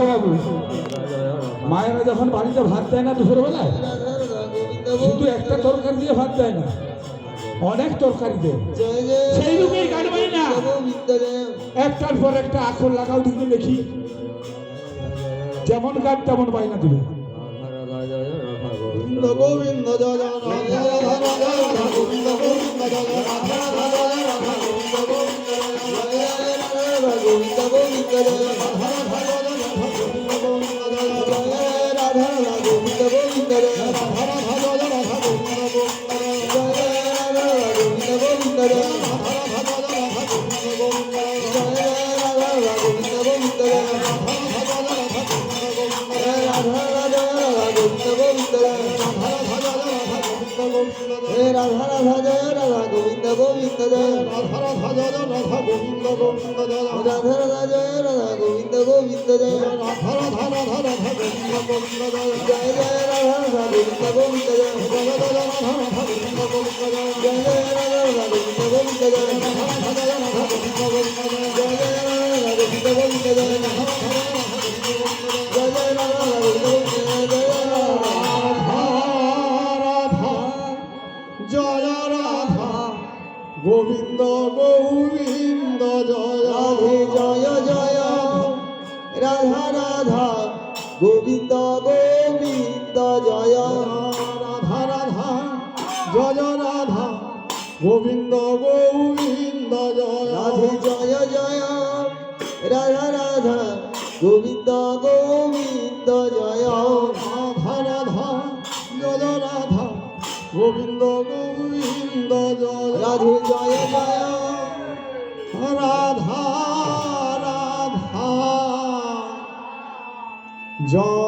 বাবু মায়েরা যখন বাড়িতে ভাত দেয় না দুপুরবেলায় রাধা রাধা শুধু একটা তরকারি দিয়ে ভাত দেয় না অনেক তরকারি না একটার পর একটা আখর লাগাও দিকে দেখি যেমন গান তেমন বাইনা দিবে গোবিন্দ গোবিন্দ গোবিন্দ গোবিন্দ গোবিন্দ গোবিন্দ গোবিন্দ হে রাধা রাধা জয় রাধা গোবিন্দ গোবিন্দ জয় রাধা রাধা জয় রাধা গোবিন্দ গোবিন্দ জয় রাধা রাধা জয় রাধা গোবিন্দ গোবিন্দ জয় রাধা রাধা রাধা রাধা গোবিন্দ গোবিন্দ জয় জয় জয় রাধা রাধা গোবিন্দ গোবিন্দ জয় জয় জয় রাধা রাধা গোবিন্দ গোবিন্দ জয় জয় জয় রাধা রাধা গোবিন্দ গোবিন্দ জয় রাধা রাধা জয় রাধা গোবিন্দ গোবিন্দ জয় জয় জয় রাধা রাধা গোবিন্দ গোবিন্দ জয় গোবিন্দ গোবিন্দ, জয় রাধে, জয় জয় রাধা। রাধা গোবিন্দ গোবিন্দ, জয় রাধা রাধা। জয় রাধা, গোবিন্দ গোবিন্দ, জয় রাধে, জয় জয়। রাধা রাধা, গোবিন্দ গোবিন্দ, জয় রাধা রাধা। জয় রাধা, গোবিন্দ গোবিন্দ জয় রাধু জয় জয়। রাধা রাধা। জয়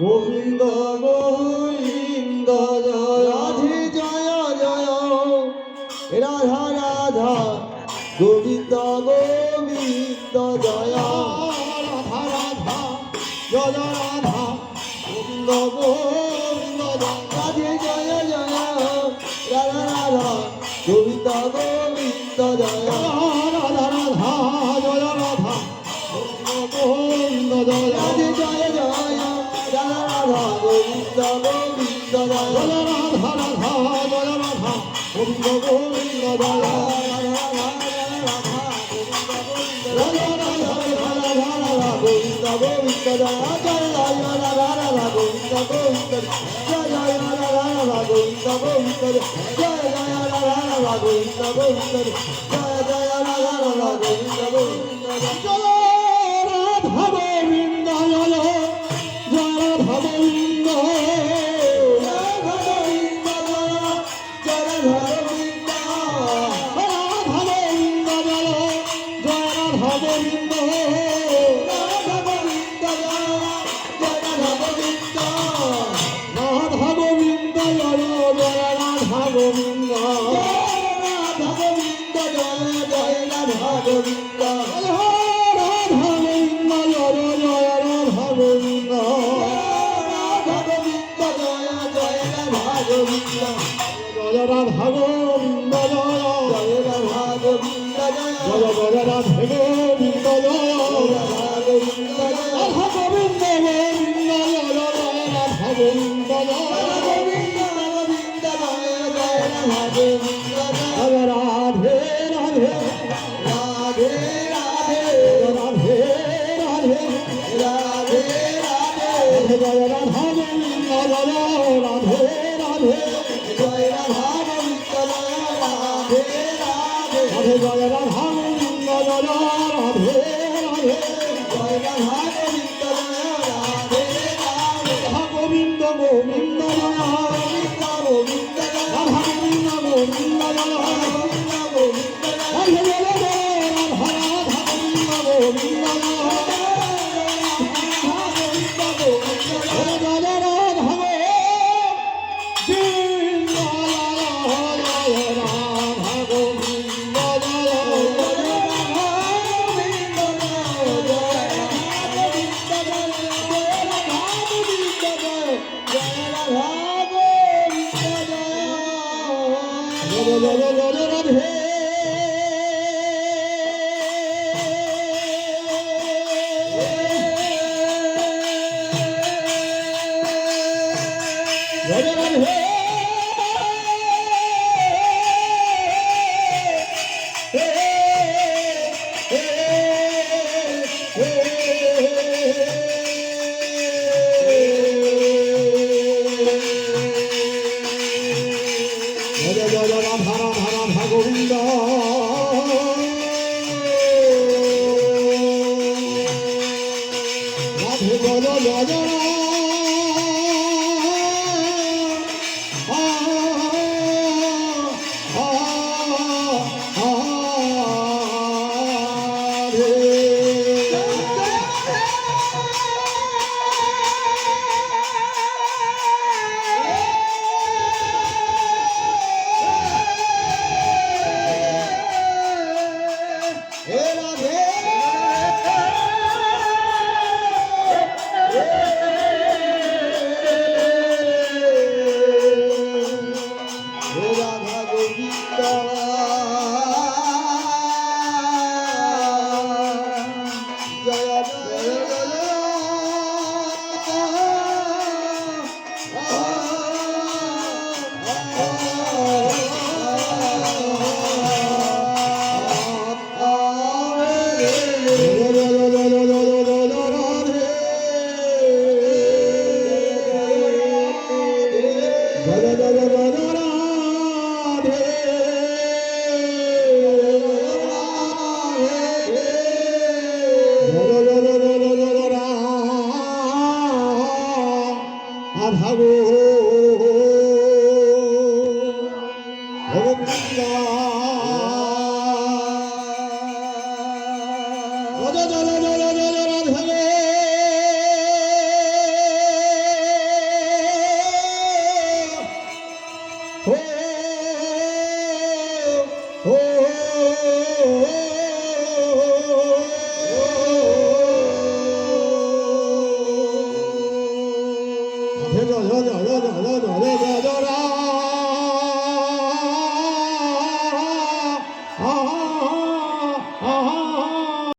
গোবিন্দ গোবিন্দ রাধে, জয় জয়। রাধা রাধা, গোবিন্দ গোবিন্দ, জয়। রাধা রাধা, জয়, রাধা, গোবিন্দ গোবিন্দ। গোবিন্দ গোবিন্দ জয় রাধা রাধা জয় রাধা গোবিন্দ গোবিন্দ জয় গোবিন্দ গোবিন্দ জয় জয় জয় রাধা রাধা গোবিন্দ গোবিন্দ জয় জয় রাধা রাধা গোবিন্দ গোবিন্দ জয় জয় রাধা রাধা গোবিন্দ গোবিন্দ জয় জয় রাধা রাধা গোবিন্দ গোবিন্দ জয় রাধা গোবিন্দ রাধা গোবিন্দ জয় জয় রাধা গোবিন্দ রাধা গোবিন্দ জয় জয় রাধা গোবিন্দ রাধা গোবিন্দ জয় জয় রাধা গোবিন্দ জয় রাধা গোবিন্দ জয় জয় রাধা গোবিন্দ জয় জয় রাধা গোবিন্দ জয় জয় রাধা গোবিন্দ জয় রাধে রাধে জয় Radha. Govinda da da da da da